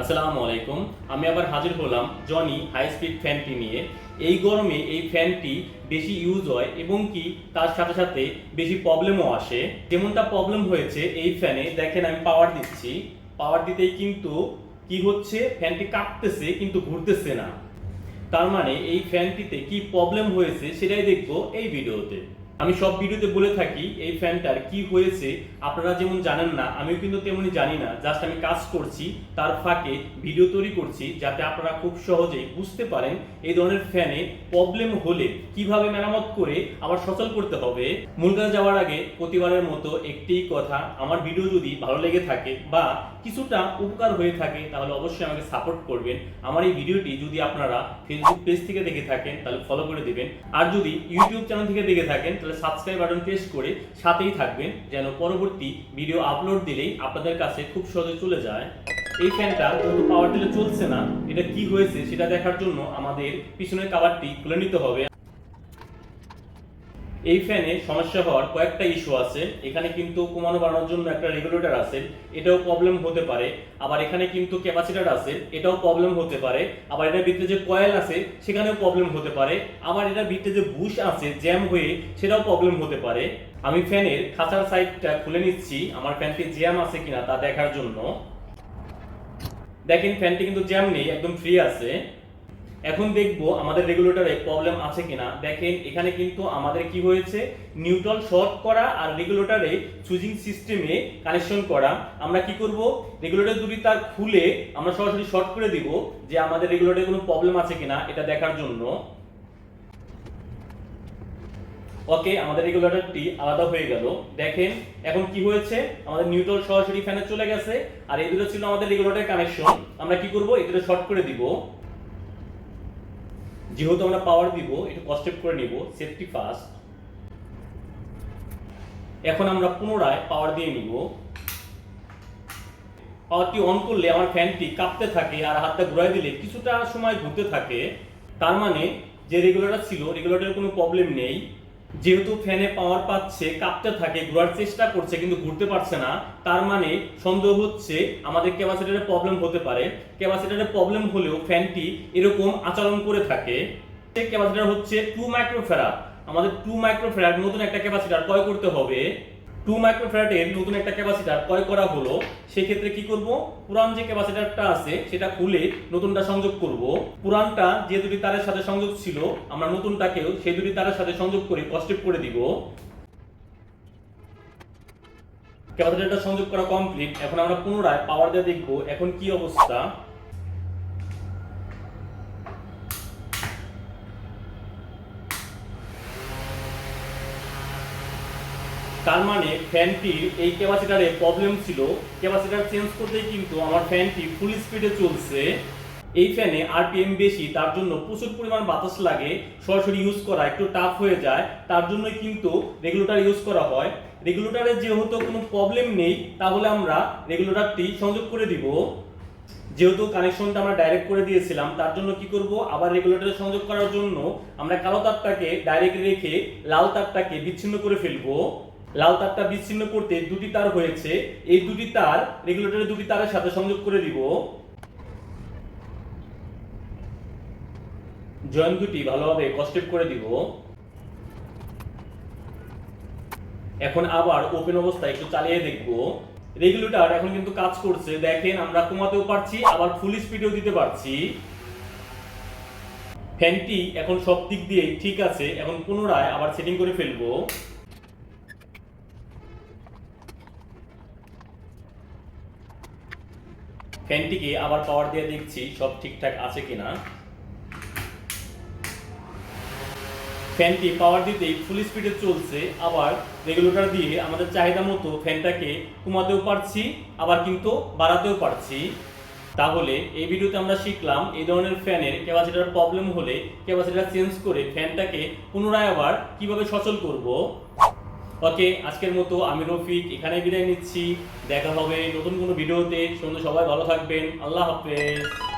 আসসালামু আলাইকুম। আমি আবার হাজির হলাম জনি হাই স্পিড ফ্যানটি নিয়ে। এই গরমে এই ফ্যানটি বেশি ইউজ হয় এবং কি তার সাথে সাথে বেশি প্রবলেমও আসে। যেমনটা প্রবলেম হয়েছে এই ফ্যানে, দেখেন আমি পাওয়ার দিচ্ছি। পাওয়ার দিতেই কিন্তু কি হচ্ছে? ফ্যানটি কাঁপতেছে কিন্তু ঘুরতেছে না। তার মানে এই ফ্যানটিতে কি প্রবলেম হয়েছে সেটাই দেখব এই ভিডিওতে। আমি সব ভিডিওতে বলে থাকি, এই ফ্যানটার কি হয়েছে, আপনারা যেমন জানেন না, আমিও কিন্তু তেমনি জানি না। জাস্ট আমি কাজ করছি, তার ফাঁকে ভিডিও তৈরি করছি, যাতে আপনারা খুব সহজেই বুঝতে পারেন এই ধরনের ফ্যানে প্রবলেম হলে কীভাবে মেরামত করে আবার সচল করতে হবে। মূল যাওয়ার আগে প্রতিবারের মতো একটি কথা, আমার ভিডিও যদি ভালো লেগে থাকে বা কিছুটা উপকার হয়ে থাকে, তাহলে অবশ্যই আমাকে সাপোর্ট করবেন। আমার এই ভিডিওটি যদি আপনারা ফেসবুক পেজ থেকে দেখে থাকেন, তাহলে ফলো করে দিবেন। আর যদি ইউটিউব চ্যানেল থেকে দেখে থাকেন, তাহলে সাবস্ক্রাইব বাটন প্রেস করে সাথেই থাকবেন, যেন পরবর্তী ভিডিও আপলোড দিলেই আপনাদের কাছে খুব সহজে চলে যায়। এই ফ্যানটা যেহেতু পাওয়ার দিলে চলছে না, এটা কি হয়েছে সেটা দেখার জন্য আমাদের পিছনের কাভারটি খুলে নিতে হবে। এই ফ্যানে সমস্যা হওয়ার কয়েকটা ইস্যু আছে। এখানে কিন্তু কমানো বাড়ানোর জন্য একটা রেগুলেটর আছে, এটাও প্রবলেম হতে পারে। আবার এখানে কিন্তু ক্যাপাসিটার আছে, এটাও প্রবলেম হতে পারে। আবার এটার ভিতরে যে কয়েল আছে, সেখানেও প্রবলেম হতে পারে। আবার এটার ভিতরে যে বুশ আছে জ্যাম হয়ে, সেটাও প্রবলেম হতে পারে। আমি ফ্যানের খাঁচার সাইডটা খুলে নিচ্ছি। আমার ফ্যানটি জ্যাম আছে কিনা তা দেখার জন্য। দেখেন ফ্যানটি কিন্তু জ্যাম নেই, একদম ফ্রি আছে। এখন দেখব আমাদের রেগুলেটরে প্রবলেম আছে কিনা। দেখেন, এখানে কিন্তু আমাদের কি হয়েছে? নিউট্রাল শর্ট করা আর রেগুলেটরে সুইচিং সিস্টেমে কানেকশন করা। আমরা কি করব? রেগুলেটর দুটি তার খুলে আমরা সরাসরি শর্ট করে দিব যে আমাদের রেগুলেটরে কোনো প্রবলেম আছে কিনা এটা দেখার জন্য। ওকে আমাদের রেগুলেটরটি আলাদা হয়ে গেল। দেখেন, এখন কি হয়েছে? আমাদের নিউট্রাল সরাসরি ফ্যানে চলে গেছে আর এই দুটো ছিল আমাদের রেগুলেটর কানেকশন আমরা কি করব? দুটো শর্ট করে দিব। যেহেতু আমরা পাওয়ার দিব একটু কস্টেপ করে নিব সেফটি ফার্স্ট এখন আমরা পুনরায় পাওয়ার দিয়ে নিব। পাওয়ারটি অন করলে আমার ফ্যানটি কাঁপতে থাকে আর হাতটা ঘুরাই দিলে কিছুটা সময় ঘুরতে থাকে। তার মানে যে রেগুলেটর ছিল রেগুলেটরের কোনো প্রবলেম নেই। যেহেতু ফ্যানে পাওয়ার পাচ্ছে কাঁপতে থাকে, ঘোরার চেষ্টা করছে, কিন্তু ঘুরতে পারছে না, তার মানে সন্দেহ হচ্ছে আমাদের ক্যাপাসিটারের প্রবলেম হতে পারে। ক্যাপাসিটারের প্রবলেম হলেও ফ্যানটি এরকম আচরণ করে থাকে। ক্যাপাসিটার হচ্ছে টু মাইক্রোফেরাড আমাদের টু মাইক্রোফেরাড নতুন একটা ক্যাপাসিটার ক্রয় করতে হবে। টু মাইক্রোফ্যারাডের নতুন একটা ক্যাপাসিটার ক্রয় করা হলো, সেক্ষেত্রে কি করব? পুরান যে ক্যাপাসিটারটা আছে, সেটা খুলে নতুনটা সংযোগ করব। পুরানটা যে দুটি তারের সাথে সংযোগ ছিল, আমরা নতুনটাকেও সেই দুটি তারের সাথে সংযোগ করে কস্টেপ করে দিব। ক্যাপাসিটারটা সংযোগ করা কমপ্লিট এখন আমরা পুনরায় পাওয়ার দিয়ে দেখব, এখন কি অবস্থা? তার মানে ফ্যানটির এই ক্যাপাসিটারে প্রবলেম ছিল। ক্যাপাসিটার চেঞ্জ করতেই কিন্তু আমার ফ্যানটি ফুল স্পিডে চলছে। এই ফ্যানে আরপিএম বেশি, তার জন্য প্রচুর পরিমাণ বাতাস লাগে। সরাসরি ইউজ করা একটু টাফ হয়ে যায়। তার জন্যই কিন্তু রেগুলেটর ইউজ করা হয়। রেগুলেটরে যেহেতু কোনো প্রবলেম নেই, তাহলে আমরা রেগুলেটরটি সংযোগ করে দিব। যেহেতু কানেকশনটা আমরা ডাইরেক্ট করে দিয়েছিলাম, তার জন্য কি করব? আবার রেগুলেটরে সংযোগ করার জন্য আমরা কালো তারটাকে ডাইরেক্ট রেখে লাল তারটাকে বিচ্ছিন্ন করে ফেলব। লাল তারটা বিচ্ছিন্ন করতে দুটি তার হয়েছে, এই দুটি তার রেগুলেটরের দুটি তারের সাথে সংযোগ করে দিব। জয়েন্ট দুটি ভালোভাবে কস্টেপ করে দিব। এখন আবার ওপেন অবস্থায় একটু চালিয়ে দেখব। রেগুলেটর এখন কিন্তু কাজ করছে, দেখেন আমরা কমাতেও পারছি, আবার ফুল স্পিডেও দিতে পারছি। ফ্যানটি এখন সব দিক দিয়ে ঠিক আছে, এখন পুনরায় আবার সেটিং করে ফেলব। ফ্যানটিকে আবার পাওয়ার দিয়ে দেখছি সব ঠিকঠাক আছে কিনা। ফ্যানটি পাওয়ার দিতেই ফুল স্পিডে চলছে। আবার রেগুলেটর দিয়ে আমাদের চাহিদা মতো ফ্যানটাকে কমাতেও পারছি, আবার কিন্তু বাড়াতেও পারছি। তাহলে এই ভিডিওতে আমরা শিখলাম এই ধরনের ফ্যানের ক্যাপাসিটার প্রবলেম হলে ক্যাপাসিটার চেঞ্জ করে ফ্যানটাকে পুনরায় আবার কীভাবে সচল করব। ওকে, আজকের মতো আমি রফিক এখানে বিদায় নিচ্ছি। দেখা হবে নতুন কোনো ভিডিওতে। সুন্দর সবাই ভালো থাকবেন। আল্লাহ হাফেজ।